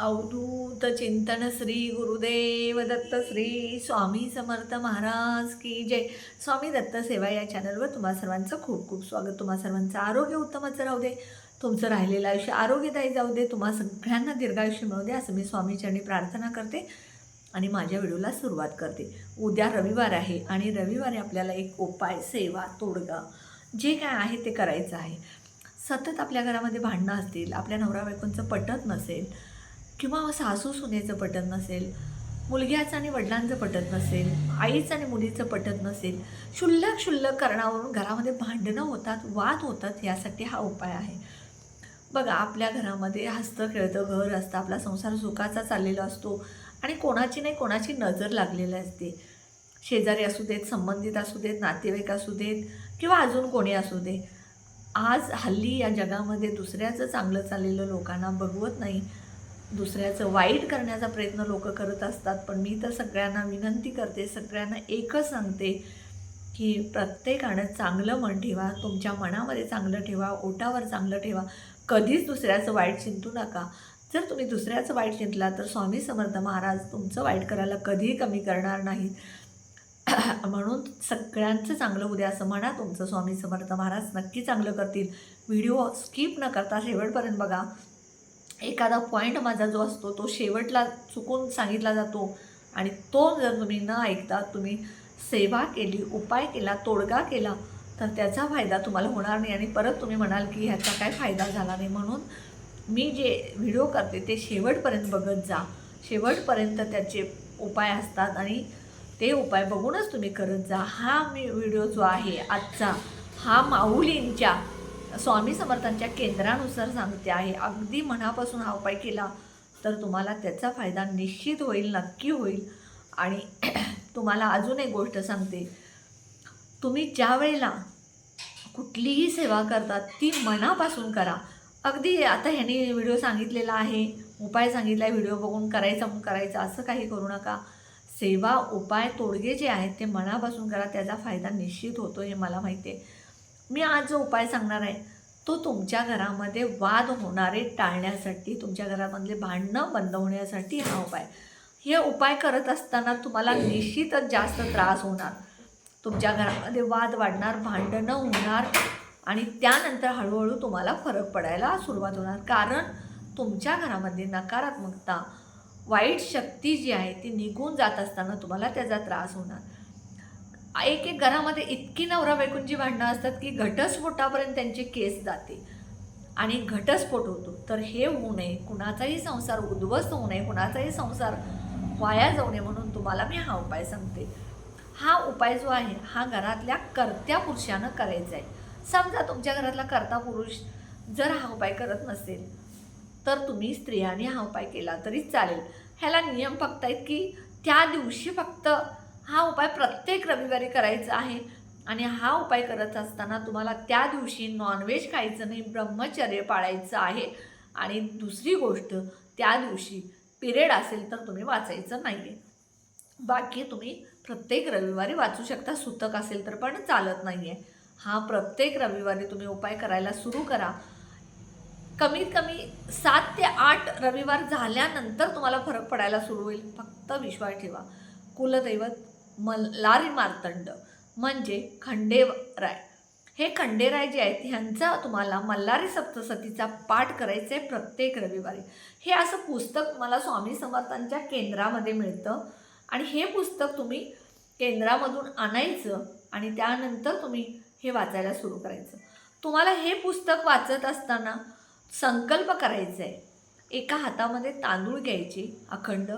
अवधूत चिंतन श्री गुरुदेव दत्त श्री स्वामी समर्थ महाराज की जय. स्वामी दत्त सेवा या चॅनलवर तुम्हा सर्वांचं खूप खूप स्वागत. तुम्हा सर्वांचं आरोग्य उत्तमाचं राहू दे. तुमचं राहिलेलं आयुष्य आरोग्यदायी जाऊ दे. तुम्हा सगळ्यांना दीर्घायुष्य मिळू दे असं मी स्वामीचरणी प्रार्थना करते आणि माझ्या व्हिडिओला सुरुवात करते. उद्या रविवार आहे आणि रविवारी आपल्याला एक उपाय सेवा तोडगा जे काय आहे ते करायचं आहे. सतत आपल्या घरामध्ये भांडणं असतील आपल्या नवरा बायकोंचं पटत नसेल किंवा सासू सुनेचं पटत नसेल मुलग्याचं आणि वडिलांचं पटत नसेल आईचं आणि मुलीचं पटत नसेल क्षुल्लक क्षुल्लक कारणावरून घरामध्ये भांडणं होतात वाद होतात यासाठी हा उपाय आहे. बघा आपल्या घरामध्ये हसतं खेळतं घर असतं आपला संसार सुखाचा चाललेला असतो आणि कोणाची नाही कोणाची नजर लागलेली असते. शेजारी असू देत संबंधित असू देत नातेवाईक असू देत किंवा अजून कोणी असू दे. आज हल्ली या जगामध्ये दुसऱ्याचं चांगलं चाललेलं लोकांना बघवत नाही. दुसऱ्याचं वाईट करण्याचा प्रयत्न लोक करत असतात. पण मी तर सगळ्यांना विनंती करते सगळ्यांना एकच सांगते की प्रत्येकानं चांगलं मन ठेवा तुमच्या मनामध्ये चांगलं ठेवा ओटावर चांगलं ठेवा. कधीच दुसऱ्याचं वाईट चिंतू नका. जर तुम्ही दुसऱ्याचं वाईट चिंतला तर स्वामी समर्थ महाराज तुमचं वाईट करायला कधीही कमी करणार नाहीत. म्हणून सगळ्यांचं चांगलं उद्या असं म्हणा तुमचं स्वामी समर्थ महाराज नक्की चांगलं करतील. व्हिडिओ स्किप न करता शेवटपर्यंत बघा. एखादा पॉईंट माझा जो असतो तो शेवटला चुकून सांगितला जातो. आणि तो जर तुम्ही न ऐकता तुम्ही सेवा केली उपाय केला तोडगा केला तर त्याचा फायदा तुम्हाला होणार नाही. आणि परत तुम्ही म्हणाल की ह्याचा काय फायदा झाला नाही. म्हणून मी जे व्हिडिओ करते ते शेवटपर्यंत बघत जा. शेवटपर्यंत त्याचे उपाय असतात आणि ते उपाय बघूनच तुम्ही करत जा. हा मी व्हिडिओ जो आहे आजचा हा माऊलींच्या स्वामी समर्थांच्या केंद्रानुसार सांगते आहे अगदी मनापासून हा उपाय केला तर तुम्हाला त्याचा फायदा निश्चित होईल नक्की होईल. आणि तुम्हाला अजून एक गोष्ट सांगते. तुम्ही ज्या वेळेला कुठलीही सेवा करतात ती मनापासून करा. अगदी आता ह्याने व्हिडिओ सांगितलेला आहे उपाय सांगितला आहे व्हिडिओ बघून करायचा म्हणून करायचा असं काही करू नका. सेवा उपाय तोडगे जे आहेत ते मनापासून करा त्याचा फायदा निश्चित होतो हे मला माहिती आहे. मी आज जो उपाय सांगणार आहे तो तुमच्या घरामध्ये वाद होणारे टाळण्यासाठी तुमच्या घरामधले भांडणं बंद होण्यासाठी हा उपाय. हे उपाय करत असताना तुम्हाला निश्चितच जास्त त्रास होणार. तुमच्या घरामध्ये वाद वाढणार भांडणं होणार आणि त्यानंतर हळूहळू तुम्हाला फरक पडायला सुरुवात होणार. कारण तुमच्या घरामध्ये नकारात्मकता वाईट शक्ती जी आहे ती निघून जात असताना तुम्हाला त्याचा त्रास होणार. एक एक घरामध्ये इतकी नवरा बायकोंची भांडणं असतात की घटस्फोटापर्यंत त्यांचे केस जाते. आणि घटस्फोट होतो. तर हे होऊ नये. कुणाचाही संसार उद्ध्वस्त होऊ नये. कुणाचाही संसार वाया जाऊ नये म्हणून तुम्हाला मी हा उपाय सांगते. हा उपाय जो आहे हा घरातल्या कर्त्या पुरुषानं करायचा आहे. समजा तुमच्या घरातला कर्ता पुरुष जर हा उपाय करत नसेल तर तुम्ही स्त्रियांनी हा उपाय केला तरी चालेल. ह्याला नियम फक्त आहेत की त्या दिवशी फक्त हा उपाय प्रत्येक रविवारी करायचा आहे. आणि हा उपाय करत असताना तुम्हाला त्या दिवशी नॉनव्हेज खायचं नाही ब्रह्मचर्य पाळायचं आहे. आणि दुसरी गोष्ट त्या दिवशी पिरियड असेल तर तुम्ही वाचायचं नाही आहे बाकी तुम्ही प्रत्येक रविवारी वाचू शकता सुतक असेल तर पण चालत नाही आहे हा प्रत्येक रविवारी तुम्ही उपाय करायला सुरू करा. कमीत कमी सात ते आठ रविवार झाल्यानंतर तुम्हाला फरक पडायला सुरू होईल. फक्त विश्वास ठेवा. कुलदैवत मल्हारी मार्तंड. म्हणजे खंडेराय हे खंडेराय जे आहेत ह्यांचा तुम्हाला मल्हारी सप्तसतीचा पाठ करायचा आहे प्रत्येक रविवारी. हे असं पुस्तक मला स्वामी समर्थांच्या केंद्रामध्ये मिळतं. आणि हे पुस्तक तुम्ही केंद्रामधून आणायचं आणि त्यानंतर तुम्ही हे वाचायला सुरू करायचं. तुम्हाला हे पुस्तक वाचत असताना संकल्प करायचा आहे एका हातामध्ये तांदूळ घ्यायचे अखंड.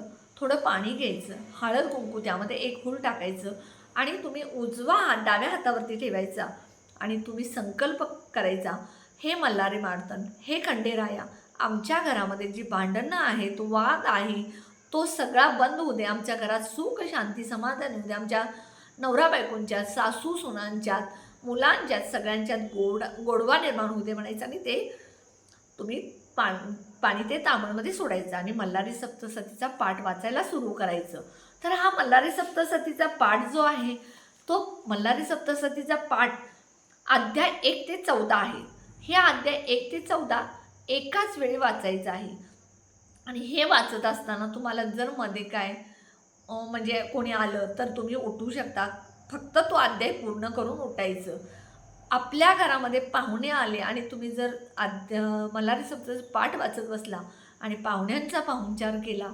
थोडं पाणी घ्यायचं हळद कुंकू त्यामध्ये एक फूल टाकायचं आणि तुम्ही उजवा हात डाव्या हातावरती ठेवायचा आणि तुम्ही संकल्प करायचा हे मल्हारी मार्तन हे खंडेराया आमच्या घरामध्ये जी भांडणं आहेत वाद आहे तो सगळा बंद होऊ दे आमच्या घरात सुख शांती समाधान होऊ दे आमच्या नवरा बायकोंच्यात सासू सुनांच्यात मुलांच्यात सगळ्यांच्यात गोड गोडवा निर्माण होऊ दे म्हणायचं आणि ते तुम्ही पाण पाणी ते तांबडमध्ये सोडायचं आणि मल्हारी सप्तसतीचा पाठ वाचायला सुरू करायचं. तर हा मल्हारी सप्तसतीचा पाठ जो आहे तो मल्हारी सप्तसतीचा पाठ अध्याय एक ते चौदा आहे. हे अध्याय एक ते चौदा एकाच वेळी वाचायचं आहे. आणि हे वाचत असताना तुम्हाला जर मध्ये काय म्हणजे कोणी आलं तर तुम्ही उठू शकता. फक्त तो अध्याय पूर्ण करून उठायचं. आपल्या घरामध्ये पाहुणे आले आणि तुम्ही जर आद्य मल्हारी सप्तचं पाठ वाचत बसला आणि पाहुण्यांचा पाहुणचार केला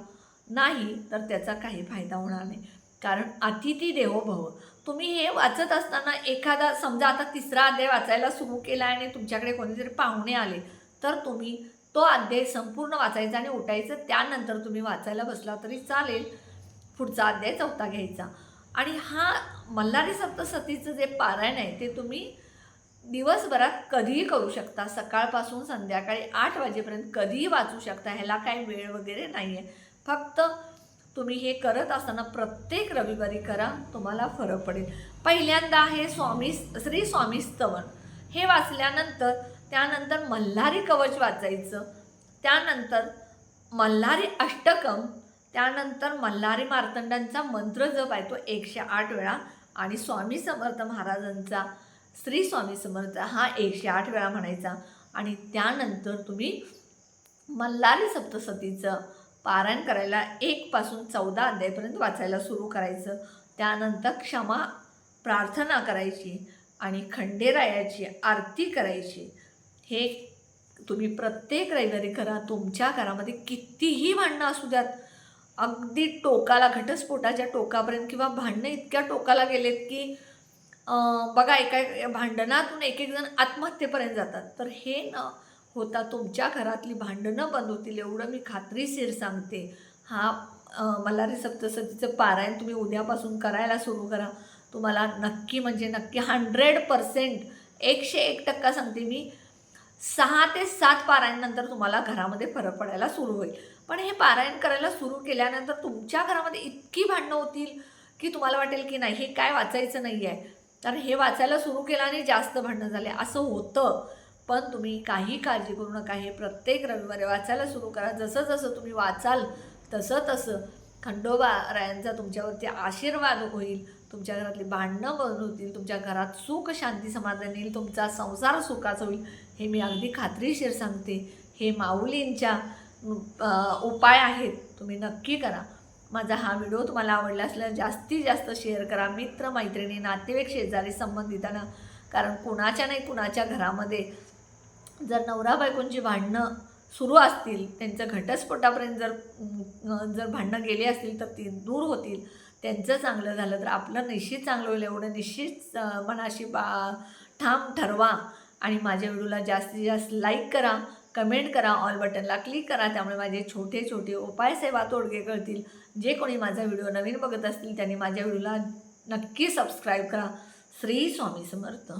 नाही तर त्याचा काही फायदा होणार नाही. कारण अतिथी देवो भव तुम्ही हे वाचत असताना एखादा समजा आता तिसरा अध्याय वाचायला सुरू केला आणि तुमच्याकडे कोणीतरी पाहुणे आले तर तुम्ही तो अध्याय संपूर्ण वाचायचा आणि उठायचं. त्यानंतर तुम्ही वाचायला बसला तरी चालेल. पुढचा अध्याय चौथा घ्यायचा. आणि हा मल्हारी सप्तसतीचं जे पारायण आहे ते तुम्ही दिवसभरात कधीही करू शकता. सकाळपासून संध्याकाळी आठ वाजेपर्यंत कधीही वाचू शकता. ह्याला काही वेळ वगैरे नाही आहे फक्त तुम्ही हे करत असताना प्रत्येक रविवारी करा. तुम्हाला फरक पडेल. पहिल्यांदा हे स्वामी श्री स्वामी स्तवन. हे वाचल्यानंतर त्यानंतर मल्हारी कवच वाचायचं. त्यानंतर मल्हारी अष्टकम. त्यानंतर मल्हारी मार्तंडांचा मंत्र जप आहे तो एकशे आठ वेळा आणि स्वामी समर्थ महाराजांचा श्री स्वामी समर्थ हा एकशे आठ वेळा म्हणायचा. आणि त्यानंतर तुम्ही मल्हारी सप्तसतीचं पारायण करायला एकपासून चौदा अध्यायपर्यंत वाचायला सुरू करायचं. त्यानंतर क्षमा प्रार्थना करायची आणि खंडेरायाची आरती करायची. हे तुम्ही प्रत्येक रविवारी करा. तुमच्या घरामध्ये कितीही भांडणं असू द्यात. अगदी टोकाला घटस्फोटाच्या टोकापर्यंत किंवा भांडणं इतक्या टोकाला गेलेत की बघा एका भांडणातून एक एक जण आत्महत्येपर्यंत जातात. तर हे न होता तुमच्या घरातली भांडणं बंद होतील एवढं मी खात्रीशीर सांगते. हा मल्हारी सप्तसतीचं पारायण तुम्ही उद्यापासून करायला सुरू करा. तुम्हाला नक्की म्हणजे नक्की हंड्रेड पर्सेंट एकशे एक टक्का सांगते मी सहा ते सात पारायणनंतर तुम्हाला घरामध्ये फरक पडायला सुरू होईल. पण हे पारायण करायला सुरू केल्यानंतर तुमच्या घरामध्ये इतकी भांडणं होतील की तुम्हाला वाटेल की नाही हे काय वाचायचं नाही आहे तर हे वाचायला सुरू केलं आणि जास्त भांडणं झाले. असं होतं. पण तुम्ही काही काळजी करू नका. हे प्रत्येक रविवारी वाचायला सुरू करा. जसं जसं तुम्ही वाचाल तसं तसं खंडोबा रायांचा तुमच्यावरती आशीर्वाद होईल. तुमच्या घरातली भांडणं बंद होतील. तुमच्या घरात सुख शांती समाधान येईल. तुमचा संसार सुखाचा होईल. हे मी अगदी खात्रीशीर सांगते. हे माऊलींच्या उपाय आहेत. तुम्ही नक्की करा. माझा हा व्हिडिओ तुम्हाला आवडला असल्यास जास्तीत जास्त शेअर करा. मित्र मैत्रिणी नातेवाईक शेजारी संबंधितांना. कारण कुणाच्या नाही कुणाच्या घरामध्ये जर नवरा बायकोंची भांडणं सुरू असतील त्यांचं घटस्फोटापर्यंत जर जर भांडणं गेली असतील तर ती दूर होतील. त्यांचं चांगलं झालं तर आपलं निश्चित चांगलं होईल. एवढं निश्चित मनाशी बा ठाम ठरवा. आणि माझ्या व्हिडिओला जास्तीत जास्त लाईक करा. कमेंट करा ऑल बटनला क्लिक करा त्यामुळे माझे छोटे छोटे उपाय सेवा तोडगे कळतील जे कोणी माझा व्हिडिओ नवीन बघत असतील त्यांनी माझ्या व्हिडिओला नक्की सबस्क्राईब करा. श्री स्वामी समर्थ.